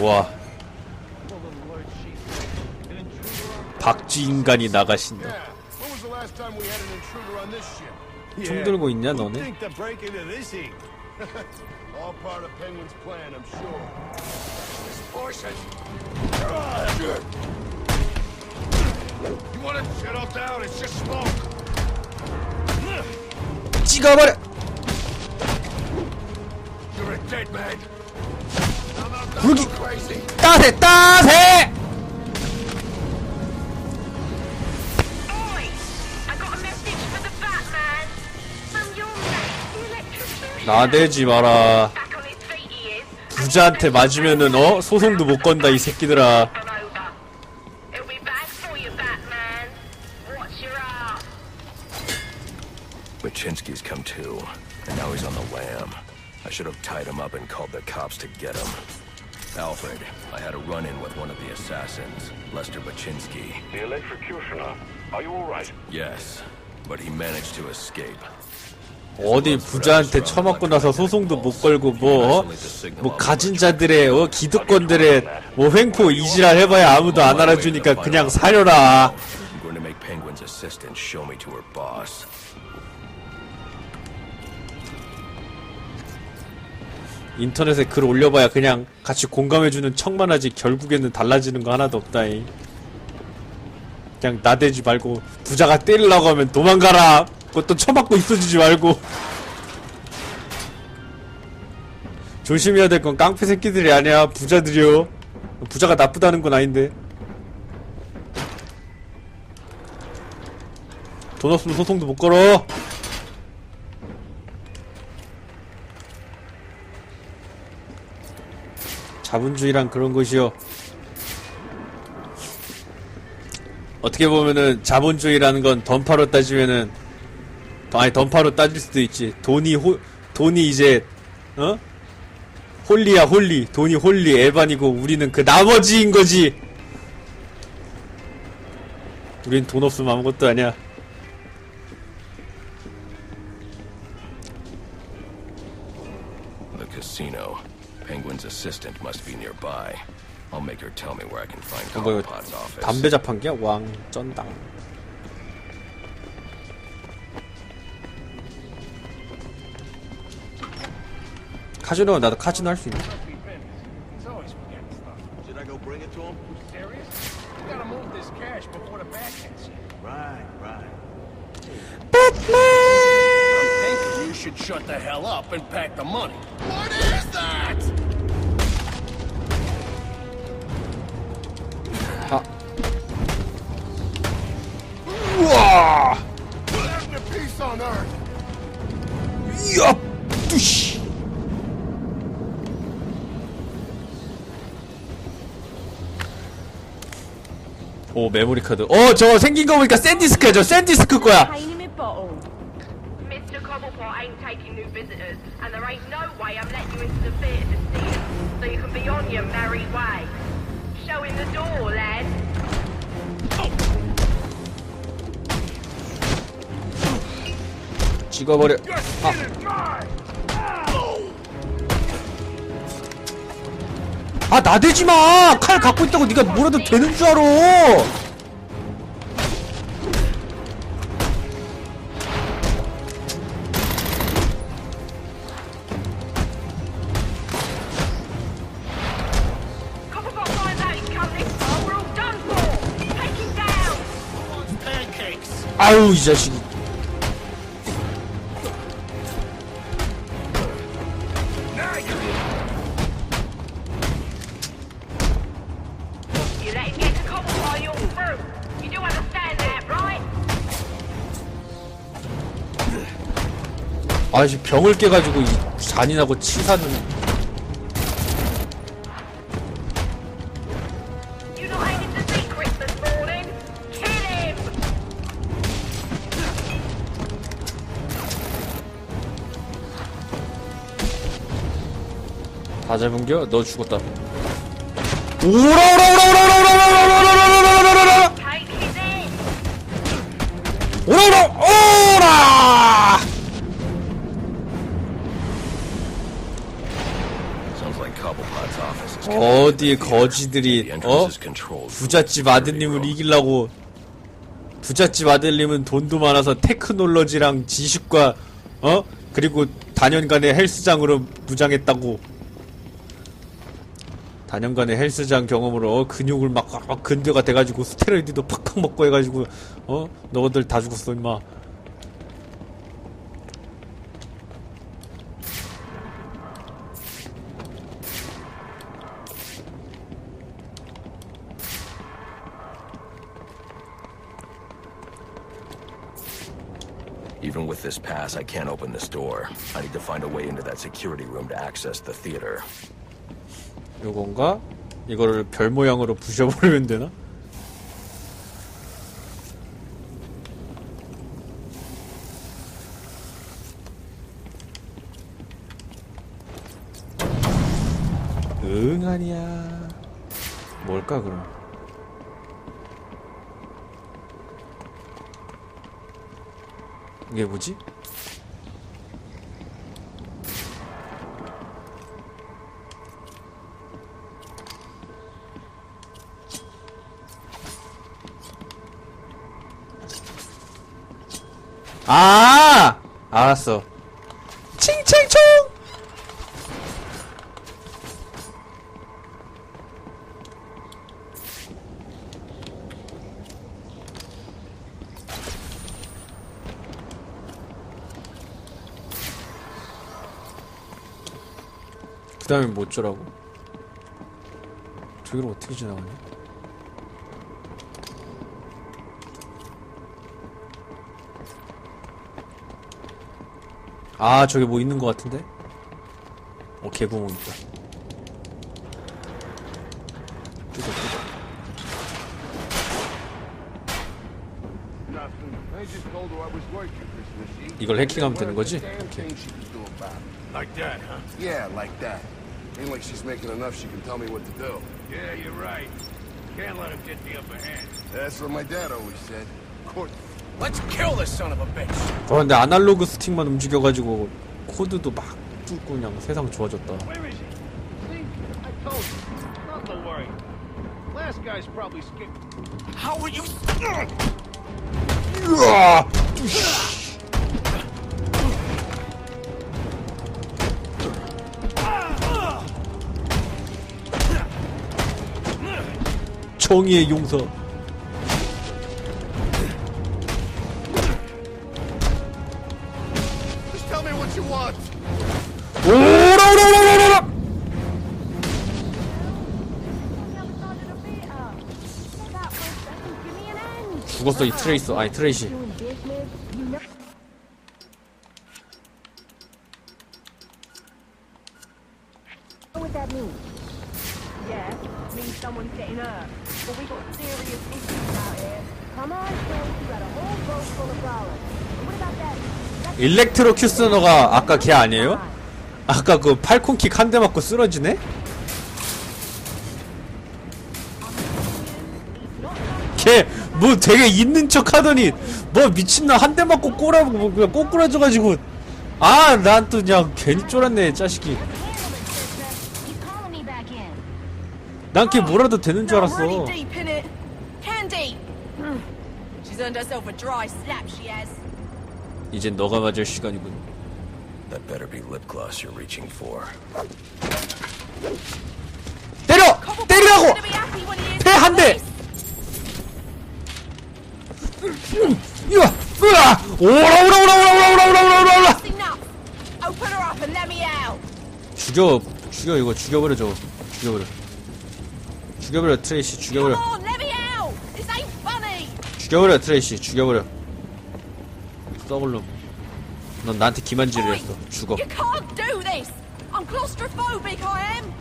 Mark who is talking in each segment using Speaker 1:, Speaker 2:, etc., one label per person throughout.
Speaker 1: 와. 박쥐 인간이 나가신다. 총 예. 들고 있냐 너네? 찍어버려!
Speaker 2: You're a dead man. 굴기
Speaker 1: 따세 따세 나대지 마라 부자한테 맞으면은 어? 소송도 못 건다 이 새끼들아
Speaker 3: Wychinski's come too, and now he's on the lam. I should have tied him up and called the cops to get him. Alfred, I had a run-in with one of the assassins, Lester Baczynski.
Speaker 4: The electrocutioner. Are you alright?
Speaker 3: Yes, but he managed to escape.
Speaker 1: 어디 부자한테 처먹고 나서 소송도 못 걸고 뭐, 어? 뭐 가진 자들의 어? 기득권들의 뭐 횡포 이지랄 해봐야 아무도 안 알아주니까 그냥 사려라
Speaker 3: I'm going to make Penguin's assistant show me to her boss.
Speaker 1: 인터넷에 글 올려봐야 그냥 같이 공감해주는 척만 하지 결국에는 달라지는 거 하나도 없다잉. 그냥 나대지 말고 부자가 때리려고 하면 도망가라. 그것도 처맞고 있어주지 말고. 조심해야 될 건 깡패 새끼들이 아니야 부자들이요. 부자가 나쁘다는 건 아닌데. 돈 없으면 소송도 못 걸어 자본주의란 그런 것이요. 어떻게 보면은 자본주의라는 건 던파로 따지면은 아니 던파로 따질 수도 있지. 돈이 호 돈이 이제 어 홀리야 홀리 돈이 홀리 에반이고 우리는 그 나머지인 거지. 우린 돈 없으면 아무것도 아니야.
Speaker 3: assistant must be nearby. I'll make her tell me where I can find
Speaker 1: 어, 뭐 이거
Speaker 3: Cobblepot's office.
Speaker 1: 담배 자판기야? 왕쩐당. 카지노 나도 카지노 할 수 있나?
Speaker 2: He's always forgetting stuff.
Speaker 5: Should I go bring it to him?
Speaker 2: Serious? We gotta move this cash before the bag gets here.
Speaker 5: Right, right.
Speaker 2: Think you should shut the hell up and pack the money. What is that?
Speaker 1: 우와!
Speaker 2: Put out in a peace on earth.
Speaker 1: 이야! 뚜시! 오 메모리 카드. 어 저 생긴 거 보니까 샌디스크야. 저 샌디스크 거야.
Speaker 6: Pain in my bottle. Mr. Cobblepot ain't taking new visitors, and there ain't no way I'm letting you into the theatre to see him, so you can be on your merry way. Show him the door, lad.
Speaker 1: 찍어버려. 아 나대지 마. 칼 갖고 있다고 네가 뭐라도 되는 줄 알아. 아유 이 자식이. 아씨 병을 깨가지고 이 잔인하고 치사는. 다 잡은겨? 너 죽었다. 오라 오라 오라 오라 오라 오라 오라 오라 오라 오라 오라 오라 오라
Speaker 6: Take his head.
Speaker 1: 오라 오라 오라 어디
Speaker 3: The
Speaker 1: 거지들이 어. 부잣집 아드님을 이기려고 부잣집 아들님은 돈도 많아서 테크놀로지랑 지식과 어? 그리고 단연간의 헬스장으로 무장했다고. 단연간의 헬스장 경험으로 어, 근육을 막 아, 근대가 돼가지고 스테로이드도 팍팍 먹고 해가지고 어? 너희들 다 죽었어 임마
Speaker 3: Even with this pass, I can't open this door. I need to find a way into that security room to access the theater.
Speaker 1: 요건가 이거를 별 모양으로 부셔버리면 되나 이게 뭐지? 아! 알았어. 칭칭총! 다음에 뭐 어쩌라고? 저기를 어떻게 지나가냐? 아 저기 뭐 있는 것 같은데? 어 개구멍 있다 뜯어 뜯어
Speaker 2: Nothing. I just told her I was working, Christmas Eve.
Speaker 1: 이걸 해킹하면 되는 거지? 오케이.
Speaker 4: Like that, huh?
Speaker 2: Yeah, like that. Ain't like she's making enough she can tell me what to do.
Speaker 4: Yeah, you're right. Can't let him get the upper hand.
Speaker 2: That's what my dad always said. Court.
Speaker 7: Let's kill this son of a bitch.
Speaker 1: 어 근데 아날로그 스틱만 움직여가지고 코드도 막 뚫고 그냥 세상 좋아졌다
Speaker 5: Where is he? See? I told you. Not to worry. Last guy's probably scared.
Speaker 7: How are you?
Speaker 1: 정의의 용서.
Speaker 2: Just tell me what you want.
Speaker 1: 오라오라오라오라 죽었어 이 트레이서. 아니 트레이시 일렉트로 큐스너가 아까 걔 아니에요? 아까 그 팔콘킥 한 대 맞고 쓰러지네? 걔 뭐 되게 있는 척 하더니 뭐 미친나 한 대 맞고 꼬라 뭐 그냥 꼬꾸라져가지고 아 난 또 그냥 괜히 쫄았네
Speaker 6: in?
Speaker 1: 난걔 뭐라도 되는 줄 알았어.
Speaker 8: Candy. She's earned herself a dry slap, she has.
Speaker 1: 이젠 너가 맞을 시간이군
Speaker 3: That better be lip gloss you're reaching for.
Speaker 1: 때려! 때리라고!
Speaker 8: gonna be happy when he hears
Speaker 1: 패한 대! 으아! 으아! 오라 오라 오라 오라 오라 오라 오라 오라 오라.
Speaker 8: Open her up and let me out.
Speaker 1: 죽여 죽여 이거 죽여버려 저거 죽여버려 죽여버려 트레이시 죽여버려 죽여버려 트레이시 죽여버려 썩을놈 넌 나한테 기만질을
Speaker 8: Oi,
Speaker 1: 했어 죽어
Speaker 8: You can't do this. I'm claustrophobic, I am.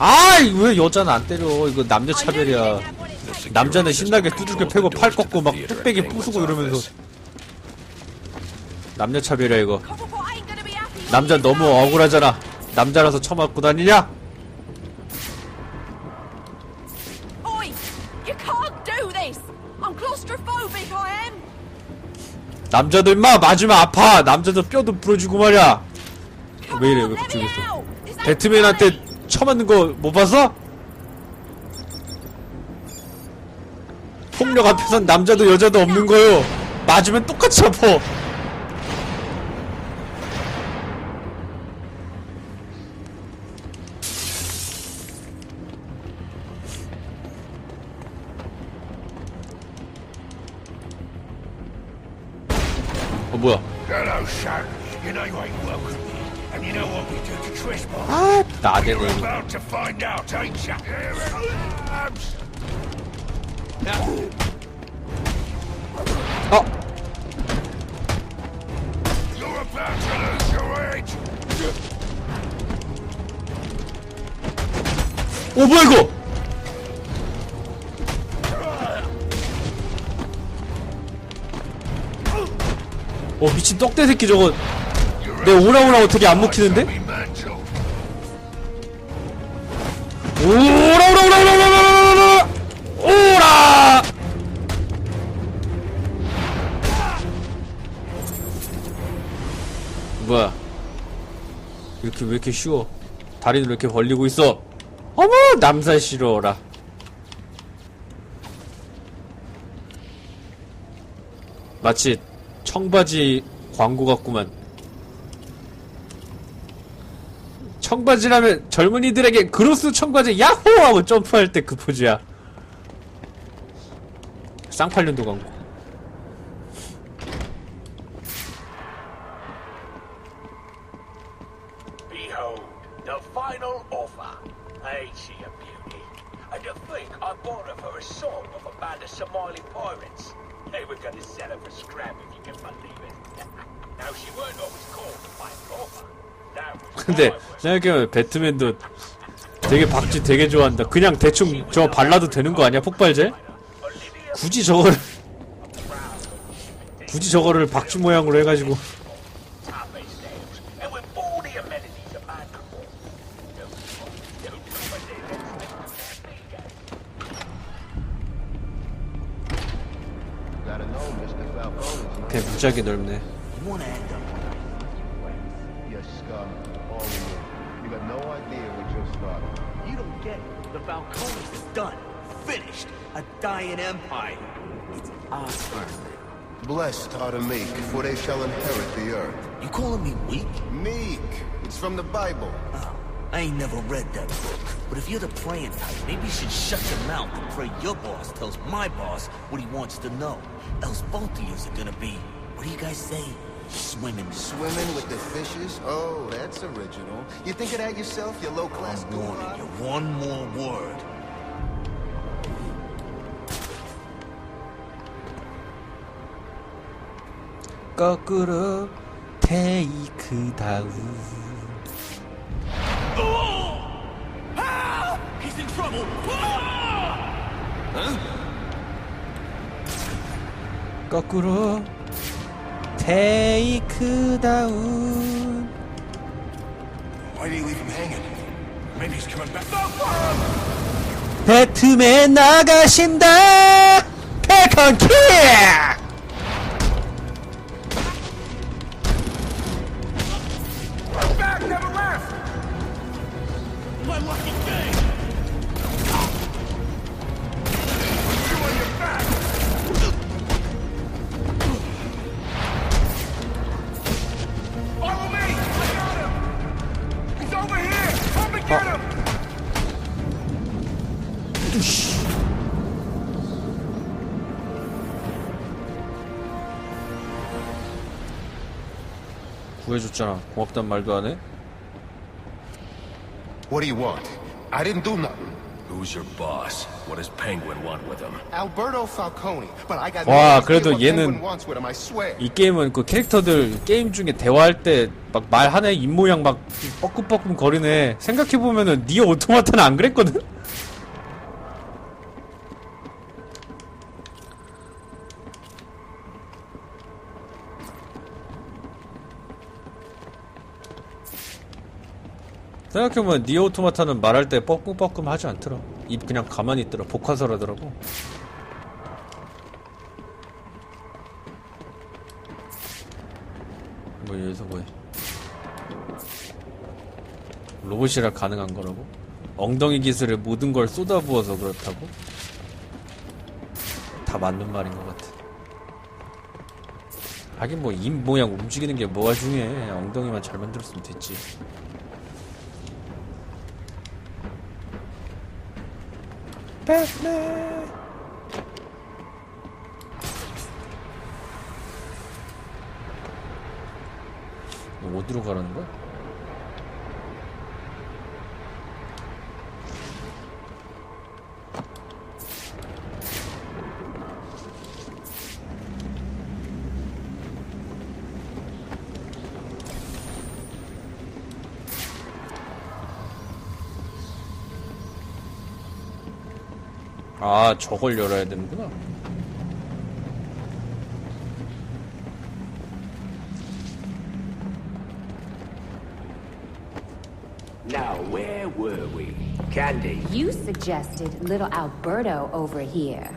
Speaker 1: 아이 왜 여자는 안 때려 이거 남녀
Speaker 8: I knew you didn't
Speaker 1: 차별이야
Speaker 8: have what it takes.
Speaker 1: 남자는 신나게 두들겨 패고 팔 꺾고 막 뚝배기 부수고 이러면서. 남녀 차별이야 이거
Speaker 8: Cobblepot ain't gonna be happy when
Speaker 1: 남자
Speaker 8: he
Speaker 1: 너무 억울하잖아 남자라서 처맞고 다니냐? 남자도 임마 맞으면 아파 남자도 뼈도 부러지고 말이야 왜 이래 왜.
Speaker 8: This
Speaker 1: 배트맨한테 쳐맞는 거 못 봤어? 폭력 앞에선 남자도 여자도 없는 거요. 맞으면 똑같이 아파. 어 뭐야?
Speaker 4: Hello, son. You know you ain't welcome here. And you know what we do to trespass?
Speaker 1: 아 나대네.
Speaker 4: You're about to find out, ain't ya?
Speaker 1: 어
Speaker 4: You're about to lose your head.
Speaker 1: 오 뭐야 이거? 떡대 새끼 저거 내 오라오라 어떻게 안 먹히는데? 오라오라오라오라오라오라 오라 뭐야 이렇게 왜 이렇게 쉬워 다리는 왜 이렇게 벌리고 있어 어머 남사 싫어라 마치 청바지 광고 같구만. 청바지라면 젊은이들에게 그로스 청바지 야호 하고 점프할 때 그 포즈야. 쌍팔년도 광고 생각해보면 배트맨도 되게 박쥐 되게 좋아한다 그냥 대충 저 발라도 되는 거 아니야 폭발제? 굳이 저거를 굳이 저거를 박쥐 모양으로 해가지고 배 무지하게 넓네
Speaker 7: dying empire. It's our turn.
Speaker 9: Blessed are the meek, for they shall inherit the earth.
Speaker 7: You calling me weak?
Speaker 9: Meek. It's from the Bible.
Speaker 7: Oh, I ain't never read that book. But if you're the praying type, maybe you should shut your mouth and pray your boss tells my boss what he wants to know. Else both of yous are gonna be, what do you guys say? Swimming.
Speaker 9: Swimming with the fishes? Oh, that's original. You think of that yourself, you low-class
Speaker 7: I'm warning you. One more word.
Speaker 1: 거꾸로 테이크 다운
Speaker 7: He's in trouble.
Speaker 1: 거꾸로 테이크 다운
Speaker 4: Why do you leave him hanging? Maybe he's coming back.
Speaker 1: 배트맨 나가신다 패컨키 구해줬잖아 고맙단 말도 안 해
Speaker 9: What do you want? I didn't do nothing.
Speaker 3: Who's your boss? What does Penguin want with him?
Speaker 9: Alberto Falcone. But I got
Speaker 1: 와, 그래도 얘는-. 이 게임은 그 캐릭터들 게임 중에 대화할 때 막 말하네 입 모양 막 뻐끔뻐끔 거리네 생각해 보면은 니어 오토마타는 안 그랬거든? 생각해보면 니어 오토마타는 말할 때 뻐끔뻐끔 하지 않더라 입 그냥 가만히 있더라 복화설하더라고 뭐 여기서 뭐해 로봇이라 가능한 거라고? 엉덩이 기술에 모든 걸 쏟아부어서 그렇다고? 다 맞는 말인 것 같아. 하긴 뭐 입 모양 움직이는 게 뭐가 중요해. 엉덩이만 잘 만들었으면 됐지. 이거 어디로 가라는 거야? 아, 저걸 열어야 되는구나.
Speaker 4: Now, where were we? Candy.
Speaker 10: You suggested little Alberto over here.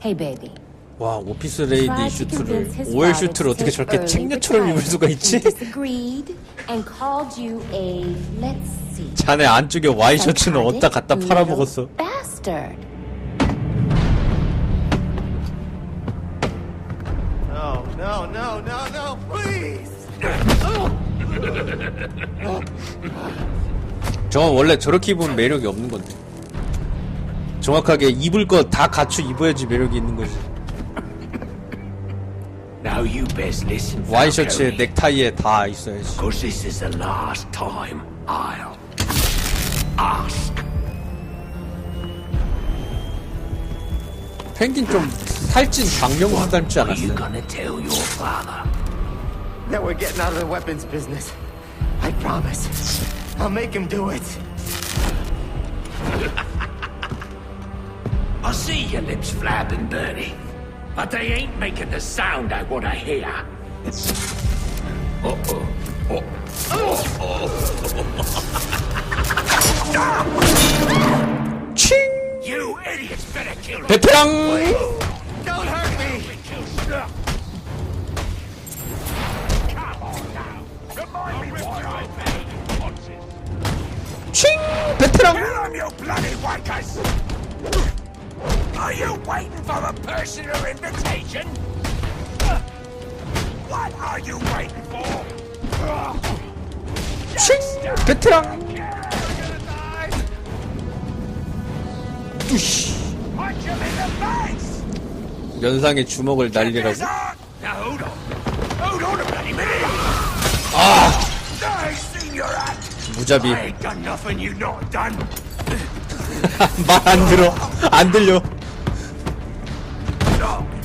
Speaker 10: Hey, baby.
Speaker 1: 와, 오피스 레이디 슈트를
Speaker 10: convince his
Speaker 1: 5일
Speaker 10: father
Speaker 1: 슈트를
Speaker 10: to
Speaker 1: 어떻게 저렇게 책녀처럼 입을 수가. 있지? 자네 안쪽에 와이셔츠는 어디다 갖다 팔아먹었어?
Speaker 10: Bastard.
Speaker 1: 저건 원래 저렇게 입으면 매력이 없는 건데. 정확하게 입을 거 다 갖추 입어야지 매력이 있는 거지.
Speaker 4: Now you best listen.
Speaker 1: 와이셔츠에 넥타이에 다 있어야지.
Speaker 4: Because this is the last time I'll ask.
Speaker 1: 펭귄 좀 살찐 박명수 닮지
Speaker 4: What are you
Speaker 1: 않았어요?
Speaker 4: gonna tell your father?
Speaker 11: That we're getting out of the weapons business. I promise. I'll make him do it.
Speaker 4: I see your lips flapping, Bernie. But they ain't making the sound I want to hear. Uh-oh.
Speaker 1: Ching!
Speaker 4: You idiots better kill him.
Speaker 11: Don't hurt me!
Speaker 4: Come on now. Remind me
Speaker 1: 칭! 베테랑!
Speaker 4: Are you waiting for a personal invitation? What are you waiting for?
Speaker 1: 칭! 베테랑! 뚜시!
Speaker 4: Punch him in the face!
Speaker 1: 연상의 주먹을 날리라고?
Speaker 4: Now you not done.
Speaker 1: 말 안 들어. 안 들려.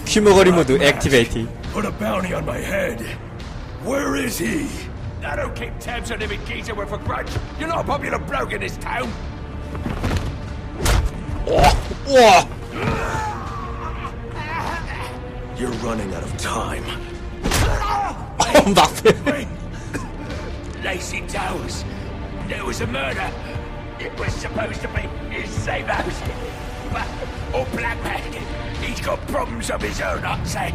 Speaker 1: 퀴머거리 모드 액티베이티.
Speaker 4: Put a bounty on my head. Where is he? I don't keep tabs on every geezer with a grudge. You're not a popular bloke in this town.
Speaker 1: 우와! 우와!
Speaker 3: You're running out of time.
Speaker 1: 어, 막패.
Speaker 4: Wait. Lacey Towers. There was a murder. It was supposed to be his safe house. But, or Black Man. He's got problems of his own, I'm saying.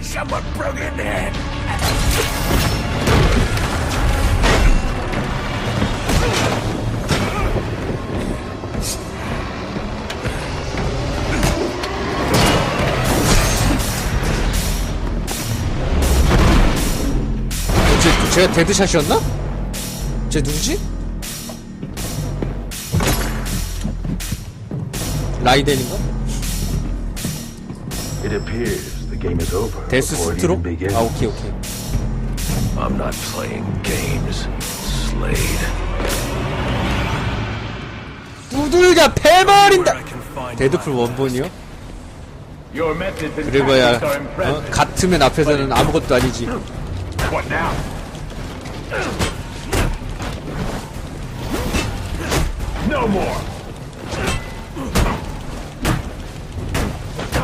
Speaker 4: Someone broke in there.
Speaker 1: 쟤, 쟤가 데드샷이었나? 쟤 누구지? 라이덴인가?
Speaker 3: It appears the game is over
Speaker 1: 데스 스트로? 아 오케이 오케이
Speaker 3: I'm not playing games, Slade.
Speaker 1: 두들겨 패버린다 데드풀 원본이요? 그래봐야 어? 같으면 앞에서는 아무것도 아니지
Speaker 4: What now? No more.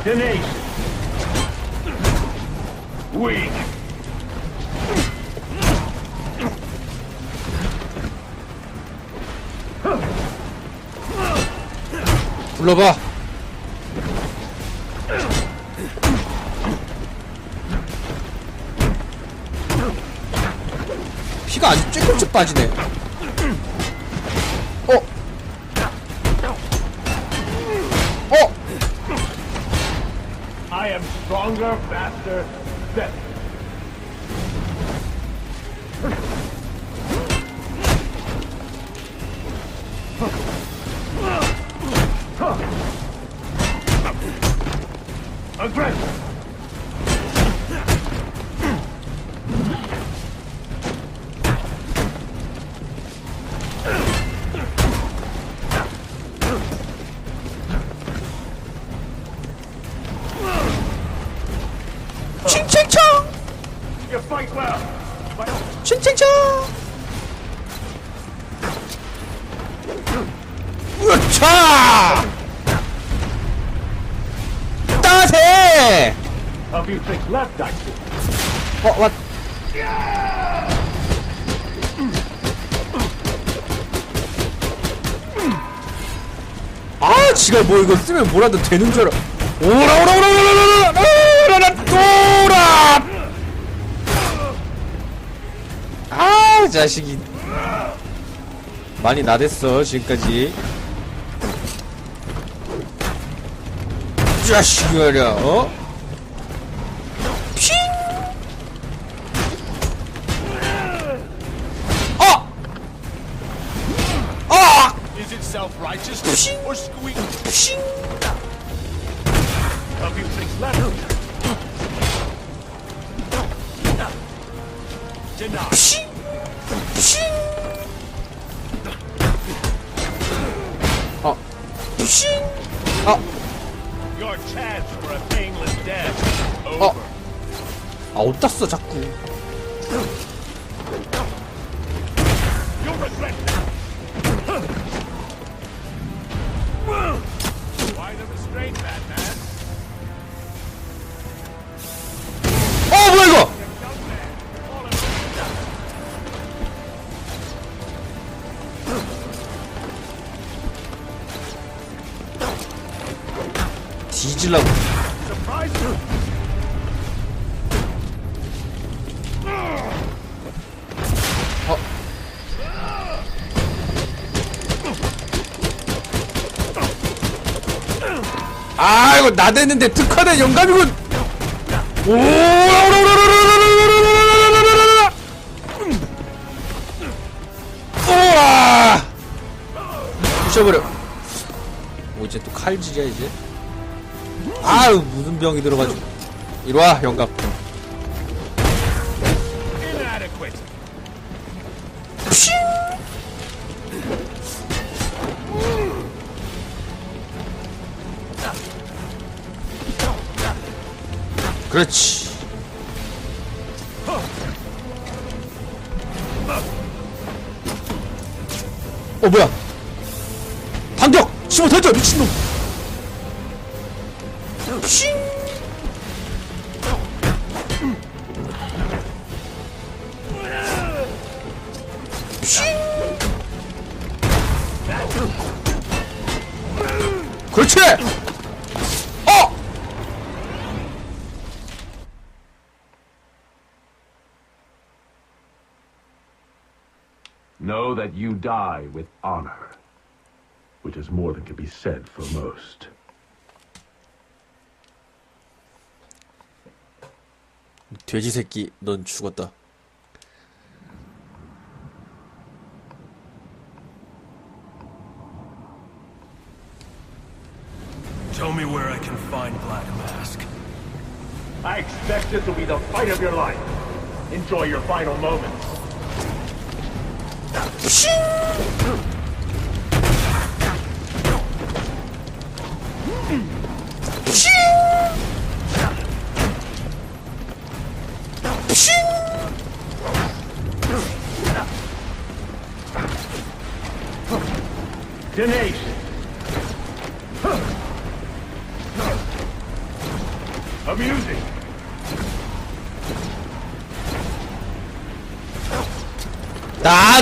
Speaker 4: Denise. Weak.
Speaker 1: 불러봐 피가 아주 쬐끔씩 빠지네
Speaker 5: faster, better. think left, I do.
Speaker 1: What? What? 어, 아, 지가 뭐 이거 쓰면 뭐라도 되는 줄 알아. 오라 오라 오라 오라 오라 오라 오라 오라. 오라 아 자식이 많이 나댔어 지금까지. 자식이야, 어?
Speaker 2: self-righteous or squeak.
Speaker 1: Abusing Oh. Oh.
Speaker 5: Your chance for a painless death. Over.
Speaker 1: 이거 나댔는데 특화된 영감이군. 오! 우와! 부셔버려. 오 이제 또 칼질이야 이제. 아우 무슨 병이 들어가지고. 이리 와 영감. 그렇지! 어!
Speaker 5: Know that you die with honor, which is more than can be said for most.
Speaker 1: 돼지 새끼 넌 죽었다
Speaker 3: Tell me where I can find Black Mask.
Speaker 5: I expect this will be the fight of your life. Enjoy your final moments.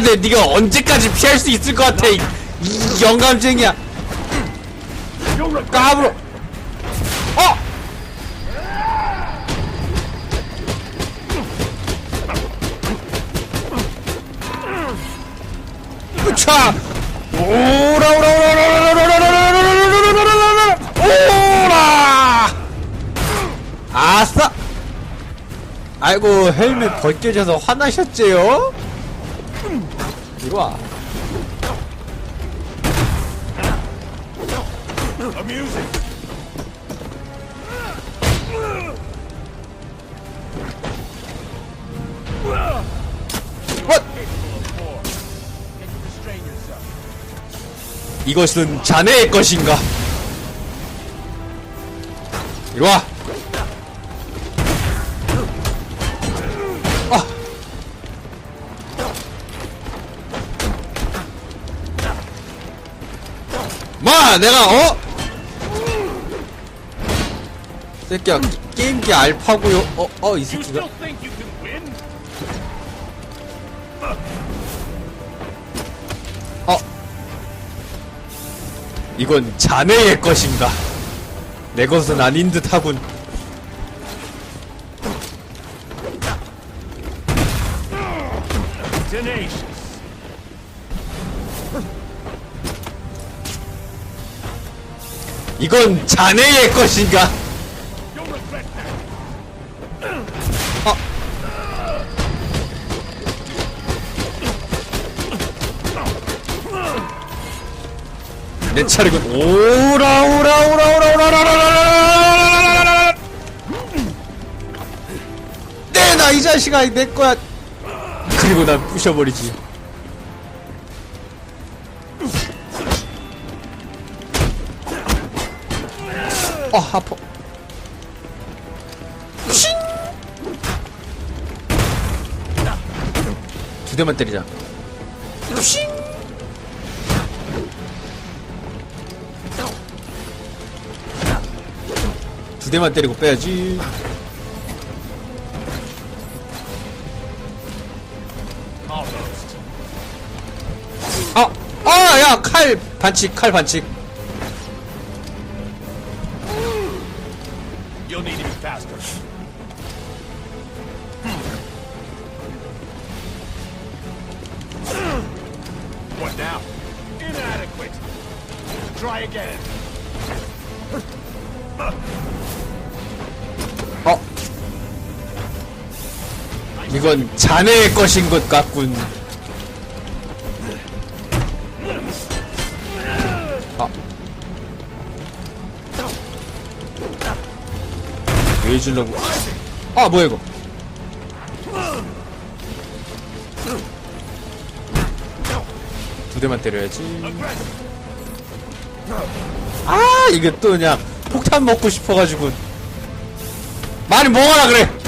Speaker 1: 근데 네가 언제까지 피할 수 있을 것 같아 이, 이 영감쟁이야 까불어 어! 으차! 오라 오라 오라 오라 오라 오라 오라 아싸! 아이고 헬멧 벗겨져서 화나셨지요? 이리 와. 이것은 자네의 것인가? 이리 와. 마, 내가 어? 새끼야 게임기 알파고요. 어, 어, 이 새끼가. 어. 이건 자네의 것인가? 내 것은 아닌 듯 하군. 이건 자네의 것인가? 내 차례군. 오라 오라 오라 오라 오라 오라 내놔 이 자식아 내 거야. 그리고 난 부셔버리지. 어 아파. 쉥! 두 대만 때리자. 쉥! 두 대만 때리고 빼야지. 아, 아, 야, 칼 반칙, 칼 반칙. 자네의 것인 것 같군. 아. 왜 주려고? 아, 뭐야, 이거. 두 대만 때려야지. 아, 이게 또 그냥 폭탄 먹고 싶어가지고. 많이 먹어라, 그래!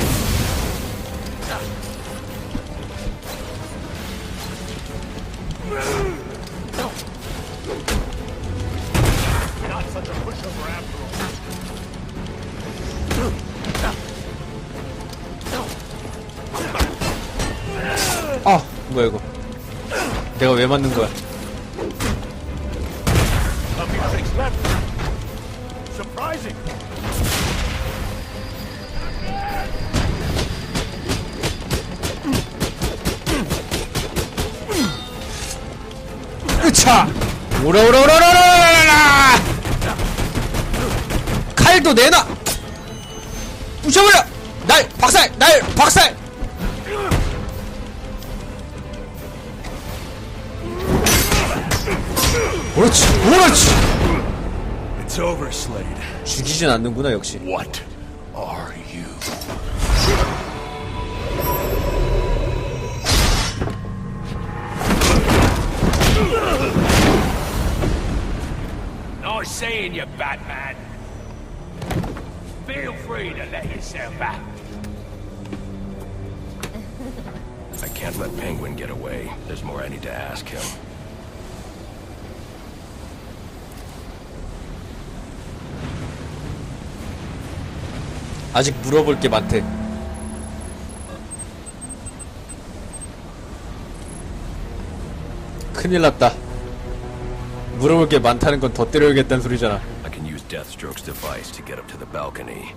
Speaker 1: 왜 맞는 거야? 으차! 오라, 오라, 오라, 오라, 오라, 오라, 오라! 칼도 내놔! 부셔버려! 날, 박살! 날, 박살! 그렇지, 그렇지!
Speaker 3: It's over, Slade.
Speaker 1: 죽이진 않는구나, 역시.
Speaker 3: What are you?
Speaker 4: Nice seeing you, Batman. Feel free to let yourself out.
Speaker 3: I can't let Penguin get away. There's more I need to ask him.
Speaker 1: 아직 물어볼 게 많대. 큰일 났다. 물어볼 게 많다는 건 더 때려야겠다는 소리잖아.
Speaker 3: I can use balcony.